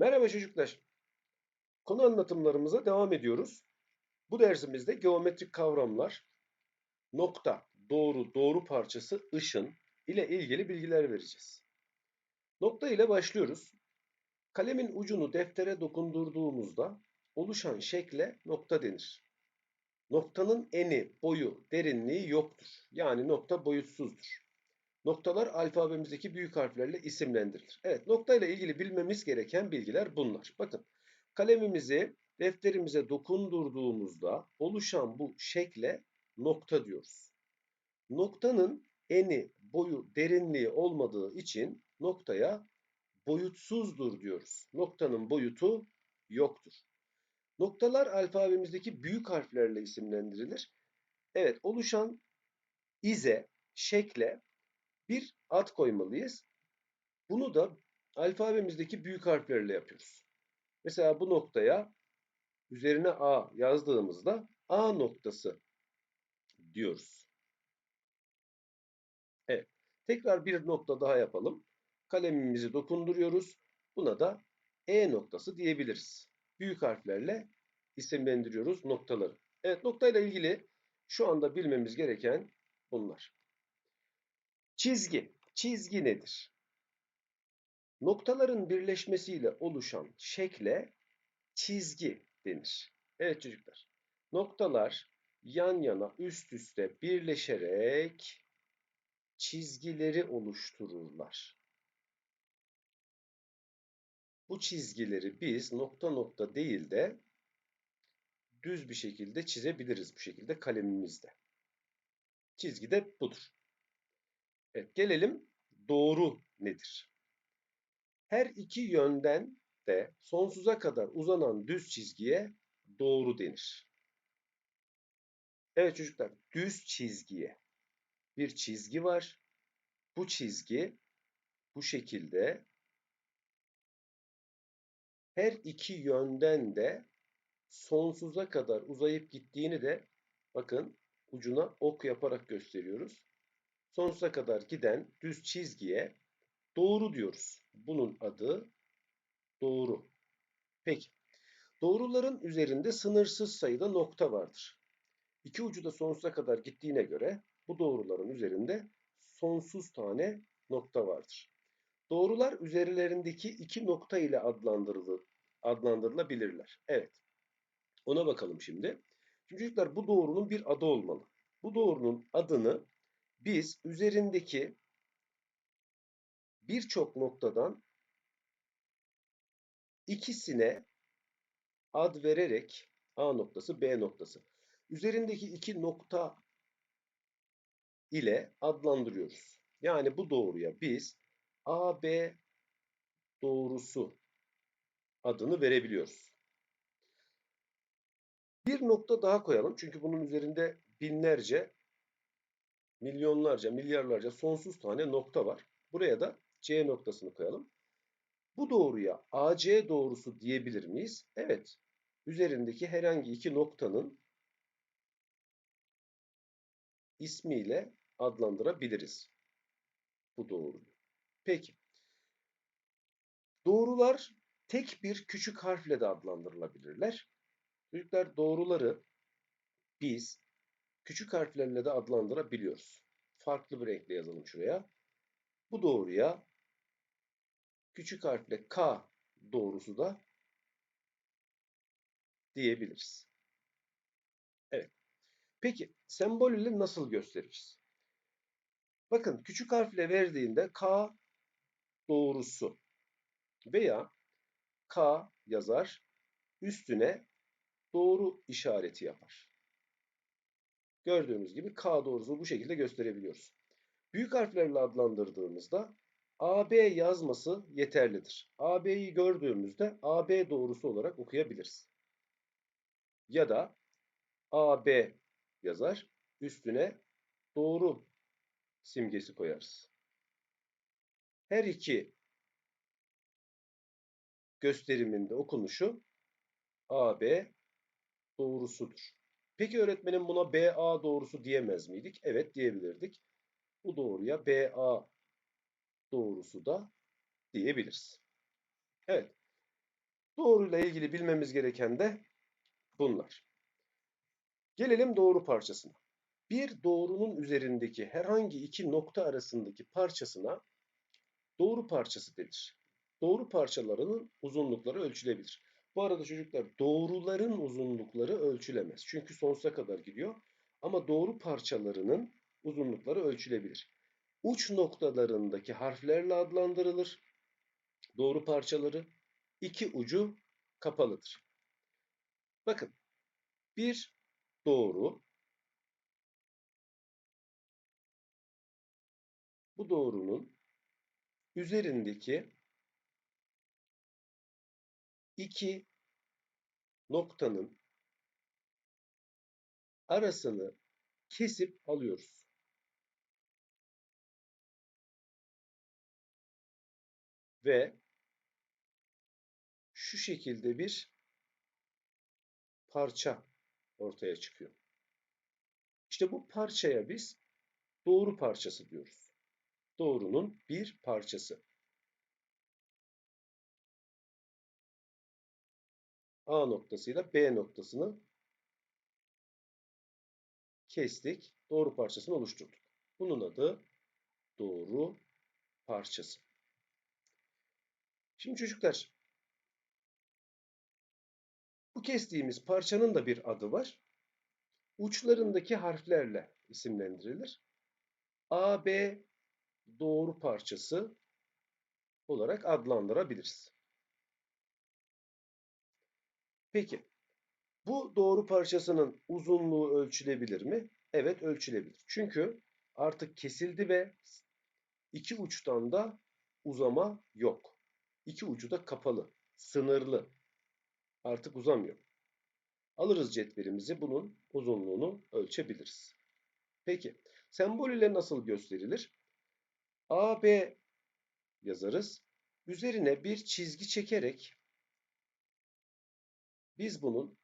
Merhaba çocuklar. Konu anlatımlarımıza devam ediyoruz. Bu dersimizde geometrik kavramlar, nokta, doğru, doğru parçası, ışın ile ilgili bilgiler vereceğiz. Nokta ile başlıyoruz. Kalemin ucunu deftere dokundurduğumuzda oluşan şekle nokta denir. Noktanın eni, boyu, derinliği yoktur. Yani nokta boyutsuzdur. Noktalar alfabemizdeki büyük harflerle isimlendirilir. Evet, nokta ile ilgili bilmemiz gereken bilgiler bunlar. Bakın, kalemimizi defterimize dokundurduğumuzda oluşan bu şekle nokta diyoruz. Noktanın eni, boyu, derinliği olmadığı için noktaya boyutsuzdur diyoruz. Noktanın boyutu yoktur. Noktalar alfabemizdeki büyük harflerle isimlendirilir. Evet, oluşan ize, şekle bir ad koymalıyız. Bunu da alfabemizdeki büyük harflerle yapıyoruz. Mesela bu noktaya üzerine A yazdığımızda A noktası diyoruz. Evet. Tekrar bir nokta daha yapalım. Kalemimizi dokunduruyoruz. Buna da E noktası diyebiliriz. Büyük harflerle isimlendiriyoruz noktaları. Evet noktayla ilgili şu anda bilmemiz gereken bunlar. Çizgi. Çizgi nedir? Noktaların birleşmesiyle oluşan şekle çizgi denir. Evet çocuklar. Noktalar yan yana üst üste birleşerek çizgileri oluştururlar. Bu çizgileri biz nokta nokta değil de düz bir şekilde çizebiliriz bu şekilde kalemimizde. Çizgi de budur. Evet, gelelim doğru nedir? Her iki yönden de sonsuza kadar uzanan düz çizgiye doğru denir. Evet çocuklar, düz çizgiye bir çizgi var. Bu çizgi bu şekilde her iki yönden de sonsuza kadar uzayıp gittiğini de bakın ucuna ok yaparak gösteriyoruz sonsuza kadar giden düz çizgiye doğru diyoruz. Bunun adı doğru. Peki. Doğruların üzerinde sınırsız sayıda nokta vardır. İki ucu da sonsuza kadar gittiğine göre bu doğruların üzerinde sonsuz tane nokta vardır. Doğrular üzerlerindeki iki nokta ile adlandırılır, adlandırılabilirler. Evet. Ona bakalım şimdi. Şimdi çocuklar bu doğrunun bir adı olmalı. Bu doğrunun adını biz üzerindeki birçok noktadan ikisine ad vererek A noktası, B noktası. Üzerindeki iki nokta ile adlandırıyoruz. Yani bu doğruya biz AB doğrusu adını verebiliyoruz. Bir nokta daha koyalım. Çünkü bunun üzerinde binlerce milyonlarca, milyarlarca sonsuz tane nokta var. Buraya da C noktasını koyalım. Bu doğruya AC doğrusu diyebilir miyiz? Evet. Üzerindeki herhangi iki noktanın ismiyle adlandırabiliriz bu doğruyu. Peki. Doğrular tek bir küçük harfle de adlandırılabilirler. Çocuklar doğruları biz küçük harflerle de adlandırabiliyoruz. Farklı bir renkle yazalım şuraya. Bu doğruya küçük harfle K doğrusu da diyebiliriz. Evet. Peki sembol ile nasıl gösteririz? Bakın küçük harfle verdiğinde K doğrusu veya K yazar üstüne doğru işareti yapar. Gördüğümüz gibi K doğrusunu bu şekilde gösterebiliyoruz. Büyük harflerle adlandırdığımızda AB yazması yeterlidir. AB'yi gördüğümüzde AB doğrusu olarak okuyabiliriz. Ya da AB yazar, üstüne doğru simgesi koyarız. Her iki gösteriminde okunuşu AB doğrusudur. Peki öğretmenim buna BA doğrusu diyemez miydik? Evet diyebilirdik. Bu doğruya BA doğrusu da diyebiliriz. Evet. Doğruyla ilgili bilmemiz gereken de bunlar. Gelelim doğru parçasına. Bir doğrunun üzerindeki herhangi iki nokta arasındaki parçasına doğru parçası denir. Doğru parçalarının uzunlukları ölçülebilir. Bu arada çocuklar doğruların uzunlukları ölçülemez. Çünkü sonsuza kadar gidiyor. Ama doğru parçalarının uzunlukları ölçülebilir. Uç noktalarındaki harflerle adlandırılır. Doğru parçaları iki ucu kapalıdır. Bakın bir doğru bu doğrunun üzerindeki iki noktanın arasını kesip alıyoruz. Ve şu şekilde bir parça ortaya çıkıyor. İşte bu parçaya biz doğru parçası diyoruz. Doğrunun bir parçası. A noktasıyla B noktasını kestik. Doğru parçasını oluşturduk. Bunun adı doğru parçası. Şimdi çocuklar bu kestiğimiz parçanın da bir adı var. Uçlarındaki harflerle isimlendirilir. AB doğru parçası olarak adlandırabiliriz. Peki, bu doğru parçasının uzunluğu ölçülebilir mi? Evet, ölçülebilir. Çünkü artık kesildi ve iki uçtan da uzama yok. İki ucu da kapalı, sınırlı. Artık uzamıyor. Alırız cetvelimizi, bunun uzunluğunu ölçebiliriz. Peki, sembol ile nasıl gösterilir? AB yazarız. Üzerine bir çizgi çekerek biz bunun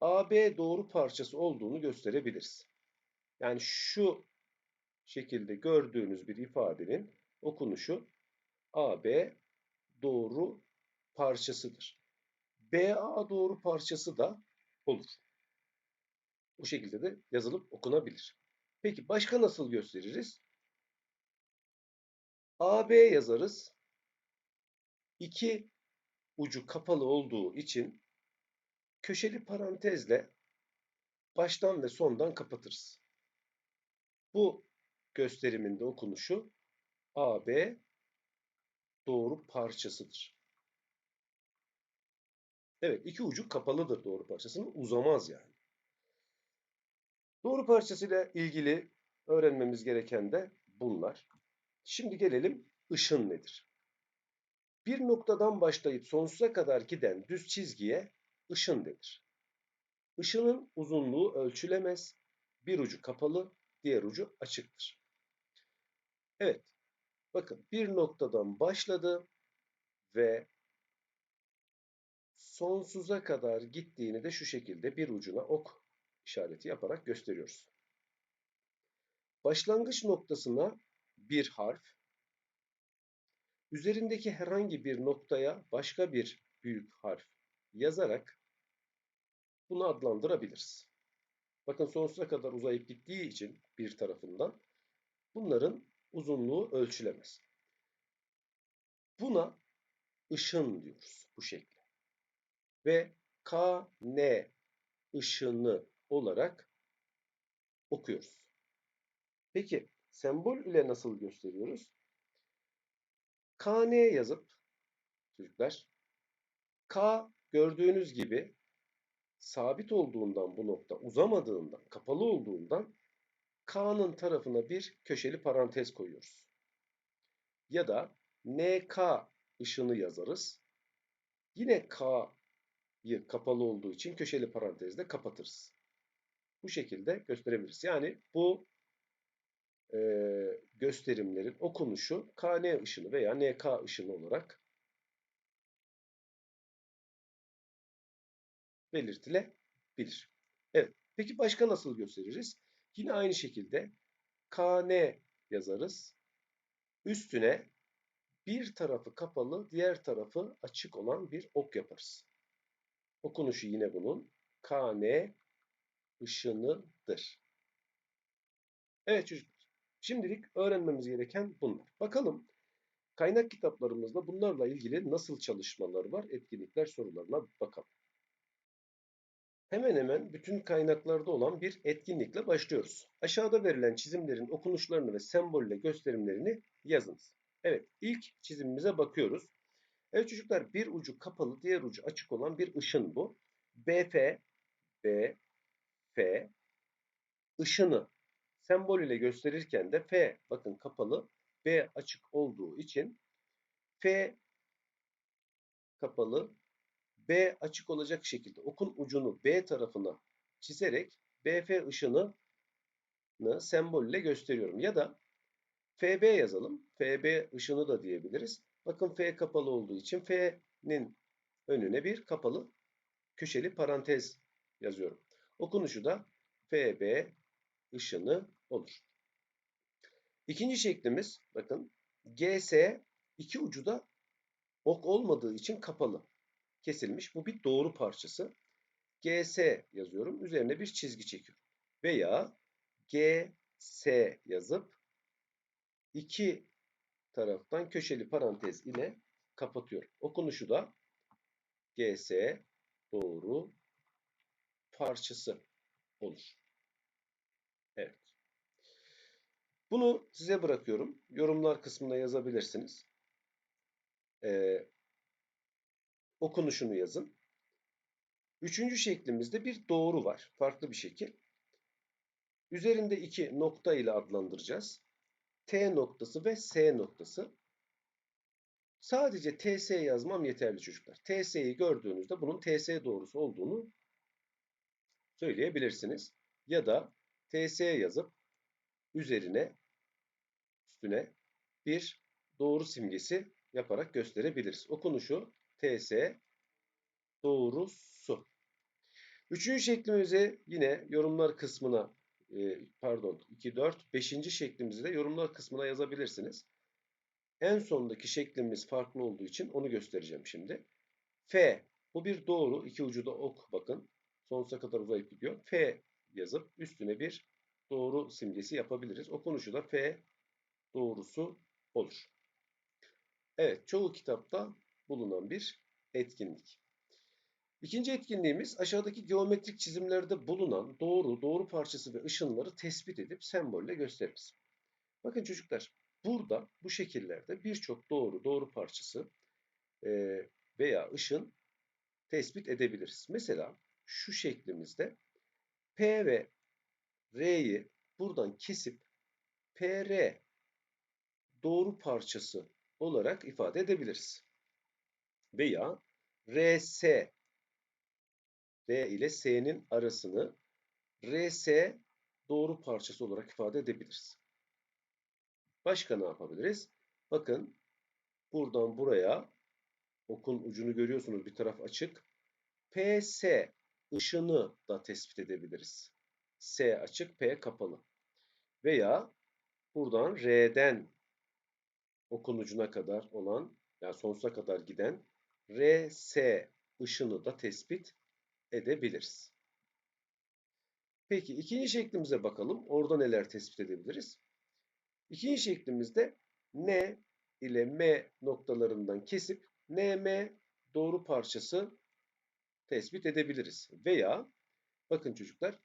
AB doğru parçası olduğunu gösterebiliriz. Yani şu şekilde gördüğünüz bir ifadenin okunuşu AB doğru parçasıdır. BA doğru parçası da olur. Bu şekilde de yazılıp okunabilir. Peki başka nasıl gösteririz? AB yazarız. İki ucu kapalı olduğu için köşeli parantezle baştan ve sondan kapatırız. Bu gösteriminde okunuşu AB doğru parçasıdır. Evet, iki ucu kapalıdır doğru parçasının, uzamaz yani. Doğru parçasıyla ilgili öğrenmemiz gereken de bunlar. Şimdi gelelim ışın nedir? Bir noktadan başlayıp sonsuza kadar giden düz çizgiye ışın denir. Işının uzunluğu ölçülemez. Bir ucu kapalı, diğer ucu açıktır. Evet, bakın bir noktadan başladı ve sonsuza kadar gittiğini de şu şekilde bir ucuna ok işareti yaparak gösteriyoruz. Başlangıç noktasına bir harf, üzerindeki herhangi bir noktaya başka bir büyük harf yazarak bunu adlandırabiliriz. Bakın sonsuza kadar uzayıp gittiği için bir tarafından bunların uzunluğu ölçülemez. Buna ışın diyoruz bu şekilde. Ve K, N ışını olarak okuyoruz. Peki sembol ile nasıl gösteriyoruz? KN yazıp çocuklar K gördüğünüz gibi sabit olduğundan bu nokta uzamadığından, kapalı olduğundan K'nın tarafına bir köşeli parantez koyuyoruz. Ya da NK ışını yazarız. Yine K'yı kapalı olduğu için köşeli parantezle kapatırız. Bu şekilde gösterebiliriz. Yani bu e, gösterimlerin okunuşu KN ışını veya NK ışını olarak belirtilebilir. Evet. Peki başka nasıl gösteririz? Yine aynı şekilde KN yazarız. Üstüne bir tarafı kapalı, diğer tarafı açık olan bir ok yaparız. Okunuşu yine bunun KN ışınıdır. Evet çocuklar. Şimdilik öğrenmemiz gereken bunlar. Bakalım kaynak kitaplarımızda bunlarla ilgili nasıl çalışmalar var? Etkinlikler sorularına bakalım. Hemen hemen bütün kaynaklarda olan bir etkinlikle başlıyoruz. Aşağıda verilen çizimlerin okunuşlarını ve sembolle gösterimlerini yazınız. Evet, ilk çizimimize bakıyoruz. Evet çocuklar, bir ucu kapalı, diğer ucu açık olan bir ışın bu. BF, B, F, ışını sembol ile gösterirken de F, bakın kapalı, B açık olduğu için F kapalı, B açık olacak şekilde okun ucunu B tarafına çizerek BF ışını sembolle gösteriyorum. Ya da FB yazalım. FB ışını da diyebiliriz. Bakın F kapalı olduğu için F'nin önüne bir kapalı köşeli parantez yazıyorum. Okunuşu da FB ışını olur. İkinci şeklimiz bakın GS iki ucu da ok olmadığı için kapalı kesilmiş. Bu bir doğru parçası. GS yazıyorum. Üzerine bir çizgi çekiyorum. Veya GS yazıp iki taraftan köşeli parantez ile kapatıyorum. Okunuşu da GS doğru parçası olur. Evet. Bunu size bırakıyorum. Yorumlar kısmına yazabilirsiniz. Ee, okunuşunu yazın. Üçüncü şeklimizde bir doğru var. Farklı bir şekil. Üzerinde iki nokta ile adlandıracağız. T noktası ve S noktası. Sadece TS yazmam yeterli çocuklar. TS'yi gördüğünüzde bunun TS doğrusu olduğunu söyleyebilirsiniz. Ya da TS yazıp üzerine üstüne bir doğru simgesi yaparak gösterebiliriz. Okunuşu TS doğrusu. Üçüncü şeklimizi yine yorumlar kısmına e, pardon 2, 4, 5. şeklimizi de yorumlar kısmına yazabilirsiniz. En sondaki şeklimiz farklı olduğu için onu göstereceğim şimdi. F. Bu bir doğru. iki ucu da ok bakın. Sonsuza kadar uzayıp gidiyor. F yazıp üstüne bir doğru simgesi yapabiliriz. Okunuşu da F doğrusu olur. Evet, çoğu kitapta bulunan bir etkinlik. İkinci etkinliğimiz aşağıdaki geometrik çizimlerde bulunan doğru, doğru parçası ve ışınları tespit edip sembolle gösteririz. Bakın çocuklar, burada bu şekillerde birçok doğru, doğru parçası veya ışın tespit edebiliriz. Mesela şu şeklimizde P ve R'yi buradan kesip PR doğru parçası olarak ifade edebiliriz. Veya RS R ile S'nin arasını RS doğru parçası olarak ifade edebiliriz. Başka ne yapabiliriz? Bakın buradan buraya okun ucunu görüyorsunuz bir taraf açık. PS ışını da tespit edebiliriz. S açık, P kapalı. Veya buradan R'den okun ucuna kadar olan yani sonsuza kadar giden RS ışını da tespit edebiliriz. Peki ikinci şeklimize bakalım. Orada neler tespit edebiliriz? İkinci şeklimizde N ile M noktalarından kesip NM doğru parçası tespit edebiliriz. Veya bakın çocuklar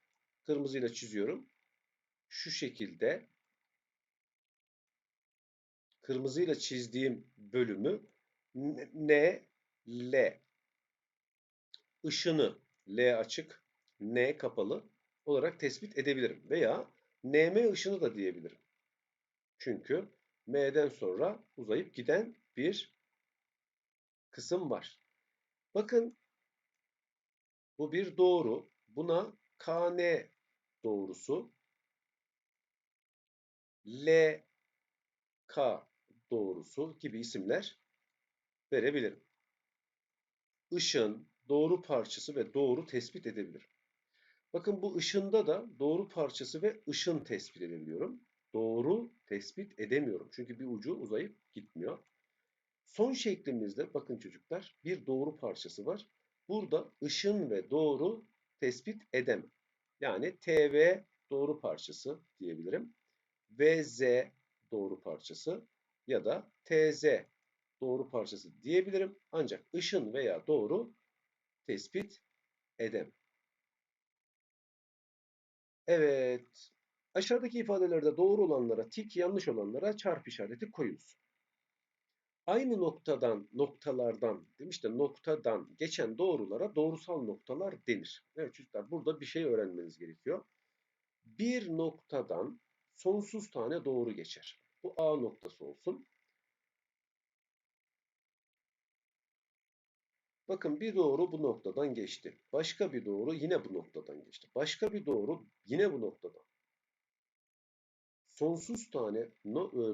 kırmızıyla çiziyorum. Şu şekilde kırmızıyla çizdiğim bölümü N, L ışını L açık, N kapalı olarak tespit edebilirim. Veya NM ışını da diyebilirim. Çünkü M'den sonra uzayıp giden bir kısım var. Bakın bu bir doğru. Buna KN doğrusu, LK doğrusu gibi isimler verebilirim. Işın, doğru parçası ve doğru tespit edebilirim. Bakın bu ışında da doğru parçası ve ışın tespit edebiliyorum. Doğru tespit edemiyorum. Çünkü bir ucu uzayıp gitmiyor. Son şeklimizde bakın çocuklar bir doğru parçası var. burada ışın ve doğru tespit edemem. Yani TV doğru parçası diyebilirim. VZ doğru parçası ya da TZ doğru parçası diyebilirim. Ancak ışın veya doğru tespit edemem. Evet. Aşağıdaki ifadelerde doğru olanlara tik, yanlış olanlara çarpı işareti koyunuz. Aynı noktadan, noktalardan demiş de noktadan geçen doğrulara doğrusal noktalar denir. Evet çocuklar burada bir şey öğrenmeniz gerekiyor. Bir noktadan sonsuz tane doğru geçer. Bu A noktası olsun. Bakın bir doğru bu noktadan geçti. Başka bir doğru yine bu noktadan geçti. Başka bir doğru yine bu noktadan. Sonsuz tane e,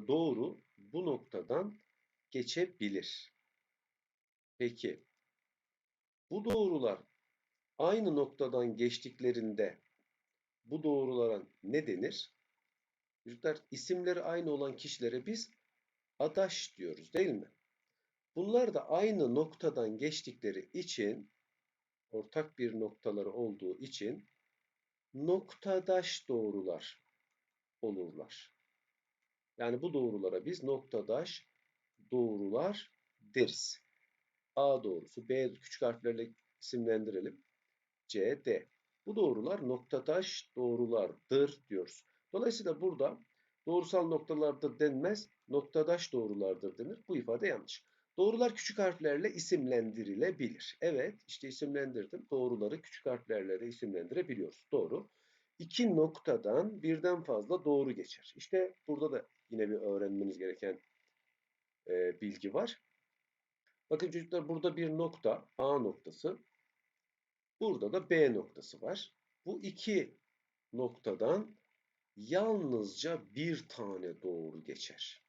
doğru bu noktadan geçebilir. Peki bu doğrular aynı noktadan geçtiklerinde bu doğrulara ne denir? Çocuklar isimleri aynı olan kişilere biz adaş diyoruz değil mi? Bunlar da aynı noktadan geçtikleri için ortak bir noktaları olduğu için noktadaş doğrular olurlar. Yani bu doğrulara biz noktadaş doğrular deriz. A doğrusu, B küçük harflerle isimlendirelim. C, D. Bu doğrular noktataş doğrulardır diyoruz. Dolayısıyla burada doğrusal noktalardır denmez, noktadaş doğrulardır denir. Bu ifade yanlış. Doğrular küçük harflerle isimlendirilebilir. Evet, işte isimlendirdim. Doğruları küçük harflerle de isimlendirebiliyoruz. Doğru. İki noktadan birden fazla doğru geçer. İşte burada da yine bir öğrenmeniz gereken e, bilgi var. Bakın çocuklar burada bir nokta A noktası. Burada da B noktası var. Bu iki noktadan yalnızca bir tane doğru geçer.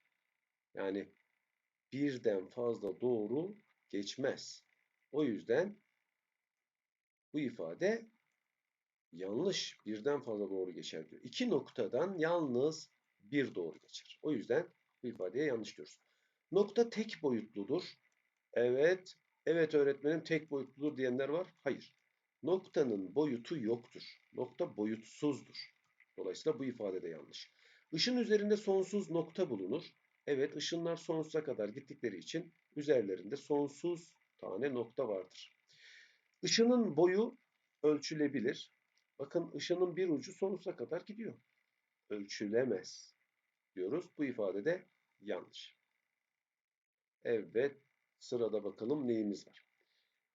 Yani birden fazla doğru geçmez. O yüzden bu ifade yanlış. Birden fazla doğru geçer diyor. İki noktadan yalnız bir doğru geçer. O yüzden bu ifadeye yanlış diyoruz. Nokta tek boyutludur. Evet. Evet öğretmenim tek boyutludur diyenler var. Hayır. Noktanın boyutu yoktur. Nokta boyutsuzdur. Dolayısıyla bu ifade de yanlış. Işın üzerinde sonsuz nokta bulunur. Evet ışınlar sonsuza kadar gittikleri için üzerlerinde sonsuz tane nokta vardır. Işının boyu ölçülebilir. Bakın ışının bir ucu sonsuza kadar gidiyor. Ölçülemez diyoruz. Bu ifade de yanlış. Evet sırada bakalım neyimiz var.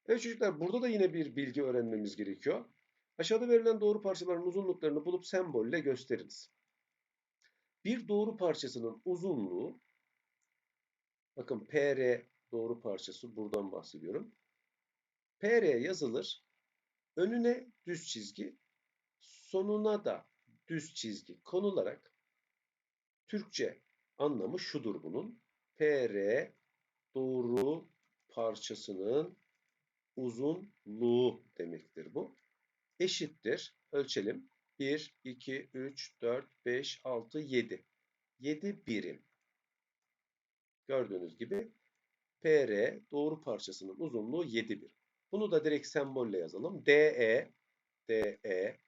Evet çocuklar burada da yine bir bilgi öğrenmemiz gerekiyor. Aşağıda verilen doğru parçaların uzunluklarını bulup sembolle gösteriniz. Bir doğru parçasının uzunluğu bakın PR doğru parçası buradan bahsediyorum. PR yazılır. Önüne düz çizgi, sonuna da düz çizgi konularak Türkçe anlamı şudur bunun. PR doğru parçasının uzunluğu demektir bu. Eşittir. Ölçelim. 1, 2, 3, 4, 5, 6, 7. 7 birim. Gördüğünüz gibi PR doğru parçasının uzunluğu 7 birim. Bunu da direkt sembolle yazalım. DE DE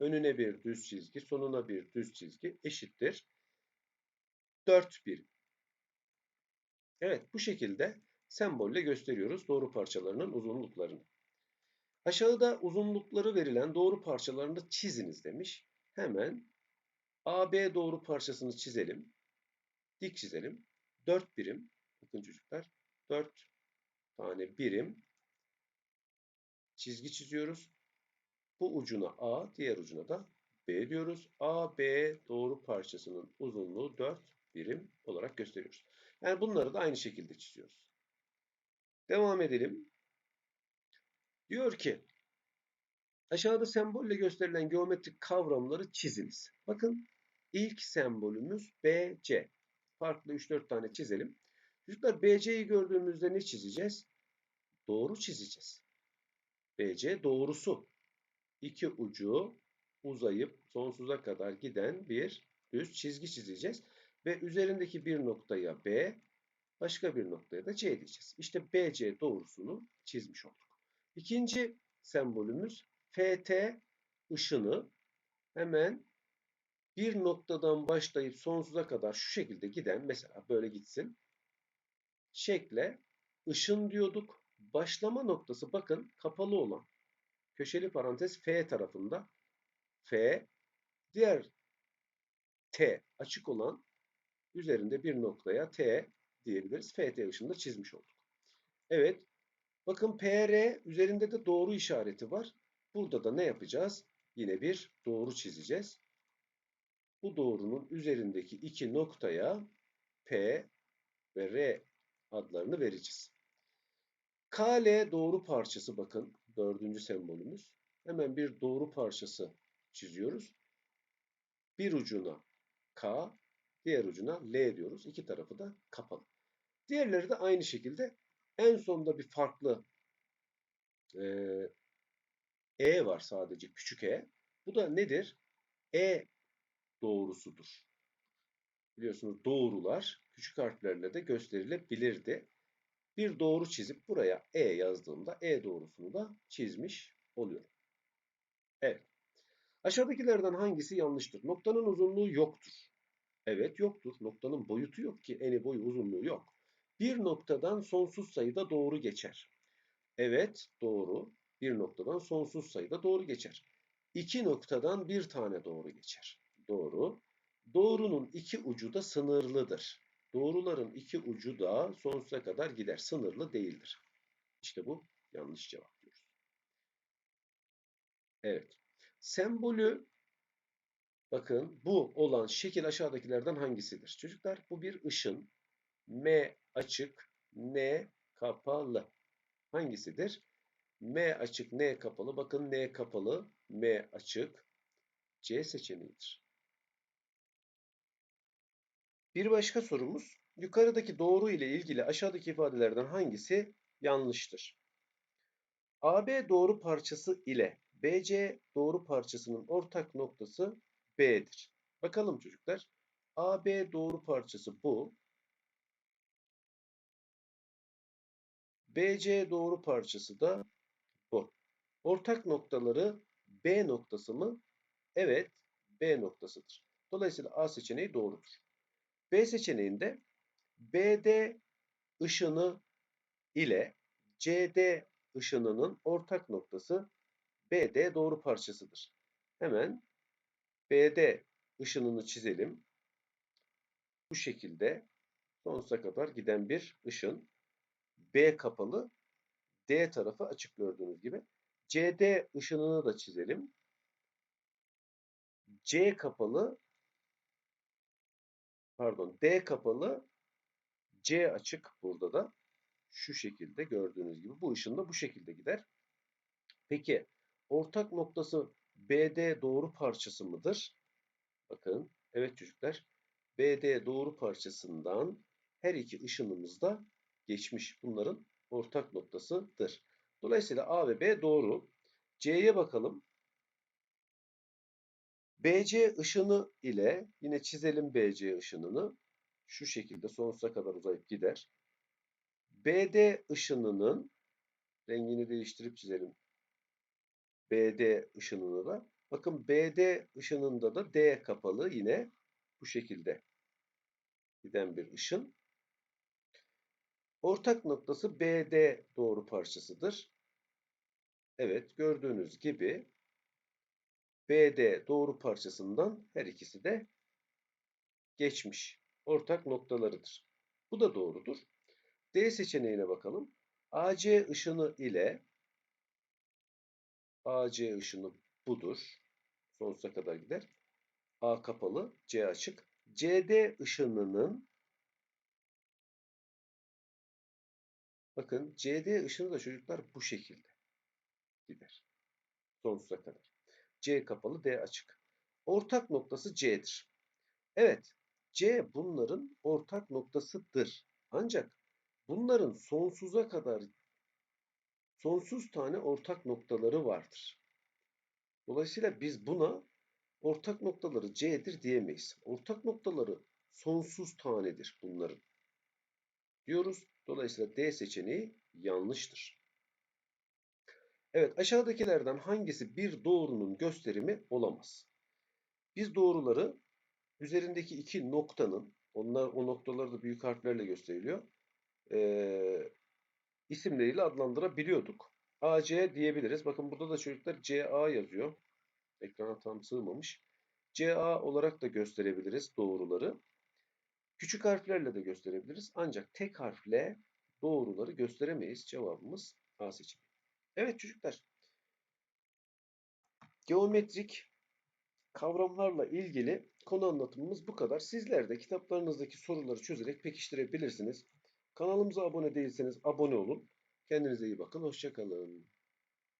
önüne bir düz çizgi, sonuna bir düz çizgi eşittir 4 birim. Evet bu şekilde sembolle gösteriyoruz doğru parçalarının uzunluklarını. Aşağıda uzunlukları verilen doğru parçalarını çiziniz demiş. Hemen AB doğru parçasını çizelim. Dik çizelim. 4 birim. Bakın çocuklar. 4 tane birim çizgi çiziyoruz. Bu ucuna A, diğer ucuna da B diyoruz. AB doğru parçasının uzunluğu 4 birim olarak gösteriyoruz. Yani bunları da aynı şekilde çiziyoruz. Devam edelim. Diyor ki aşağıda sembolle gösterilen geometrik kavramları çiziniz. Bakın ilk sembolümüz BC. Farklı 3-4 tane çizelim. Çocuklar BC'yi gördüğümüzde ne çizeceğiz? Doğru çizeceğiz. BC doğrusu. İki ucu uzayıp sonsuza kadar giden bir düz çizgi çizeceğiz. Ve üzerindeki bir noktaya B, başka bir noktaya da C diyeceğiz. İşte BC doğrusunu çizmiş olduk. İkinci sembolümüz FT ışını hemen bir noktadan başlayıp sonsuza kadar şu şekilde giden mesela böyle gitsin şekle ışın diyorduk. Başlama noktası bakın kapalı olan köşeli parantez F tarafında F diğer T açık olan üzerinde bir noktaya T diyebiliriz. FT ışını da çizmiş olduk. Evet. Bakın PR üzerinde de doğru işareti var. Burada da ne yapacağız? Yine bir doğru çizeceğiz. Bu doğrunun üzerindeki iki noktaya P ve R adlarını vereceğiz. KL doğru parçası bakın dördüncü sembolümüz. Hemen bir doğru parçası çiziyoruz. Bir ucuna K, diğer ucuna L diyoruz. İki tarafı da kapalı. Diğerleri de aynı şekilde en sonda bir farklı e, e var sadece küçük e. Bu da nedir? E doğrusudur. Biliyorsunuz doğrular küçük harflerle de gösterilebilirdi. Bir doğru çizip buraya E yazdığımda E doğrusunu da çizmiş oluyorum. Evet. Aşağıdakilerden hangisi yanlıştır? Noktanın uzunluğu yoktur. Evet yoktur. Noktanın boyutu yok ki. Eni boyu uzunluğu yok. Bir noktadan sonsuz sayıda doğru geçer. Evet doğru. Bir noktadan sonsuz sayıda doğru geçer. İki noktadan bir tane doğru geçer. Doğru. Doğrunun iki ucu da sınırlıdır. Doğruların iki ucu da sonsuza kadar gider. Sınırlı değildir. İşte bu yanlış cevap diyoruz. Evet. Sembolü bakın bu olan şekil aşağıdakilerden hangisidir? Çocuklar bu bir ışın. M açık, N kapalı. Hangisidir? M açık, N kapalı. Bakın N kapalı, M açık. C seçeneğidir. Bir başka sorumuz. Yukarıdaki doğru ile ilgili aşağıdaki ifadelerden hangisi yanlıştır? AB doğru parçası ile BC doğru parçasının ortak noktası B'dir. Bakalım çocuklar. AB doğru parçası bu. BC doğru parçası da bu. Ortak noktaları B noktası mı? Evet, B noktasıdır. Dolayısıyla A seçeneği doğrudur. B seçeneğinde BD ışını ile CD ışınının ortak noktası BD doğru parçasıdır. Hemen BD ışınını çizelim. Bu şekilde sonsuza kadar giden bir ışın. B kapalı, D tarafı açık gördüğünüz gibi. CD ışınını da çizelim. C kapalı, pardon D kapalı, C açık burada da. Şu şekilde gördüğünüz gibi. Bu ışın da bu şekilde gider. Peki ortak noktası BD doğru parçası mıdır? Bakın evet çocuklar BD doğru parçasından her iki ışınımız da geçmiş. Bunların ortak noktasıdır. Dolayısıyla A ve B doğru. C'ye bakalım. BC ışını ile yine çizelim BC ışınını. Şu şekilde sonsuza kadar uzayıp gider. BD ışınının rengini değiştirip çizelim. BD ışınını da. Bakın BD ışınında da D kapalı yine bu şekilde giden bir ışın. Ortak noktası BD doğru parçasıdır. Evet gördüğünüz gibi BD doğru parçasından her ikisi de geçmiş. Ortak noktalarıdır. Bu da doğrudur. D seçeneğine bakalım. AC ışını ile AC ışını budur. Sonsuza kadar gider. A kapalı, C açık. CD ışınının bakın CD ışını da çocuklar bu şekilde gider. Sonsuza kadar. C kapalı, D açık. Ortak noktası C'dir. Evet, C bunların ortak noktasıdır. Ancak bunların sonsuza kadar sonsuz tane ortak noktaları vardır. Dolayısıyla biz buna ortak noktaları C'dir diyemeyiz. Ortak noktaları sonsuz tanedir bunların. Diyoruz. Dolayısıyla D seçeneği yanlıştır. Evet, aşağıdakilerden hangisi bir doğrunun gösterimi olamaz? Biz doğruları üzerindeki iki noktanın, onlar o noktaları da büyük harflerle gösteriliyor, eee, isimleriyle adlandırabiliyorduk. AC diyebiliriz. Bakın burada da çocuklar CA yazıyor. Ekrana tam sığmamış. CA olarak da gösterebiliriz doğruları. Küçük harflerle de gösterebiliriz. Ancak tek harfle doğruları gösteremeyiz. Cevabımız A seçeneği. Evet çocuklar. Geometrik kavramlarla ilgili konu anlatımımız bu kadar. Sizler de kitaplarınızdaki soruları çözerek pekiştirebilirsiniz. Kanalımıza abone değilseniz abone olun. Kendinize iyi bakın. Hoşçakalın.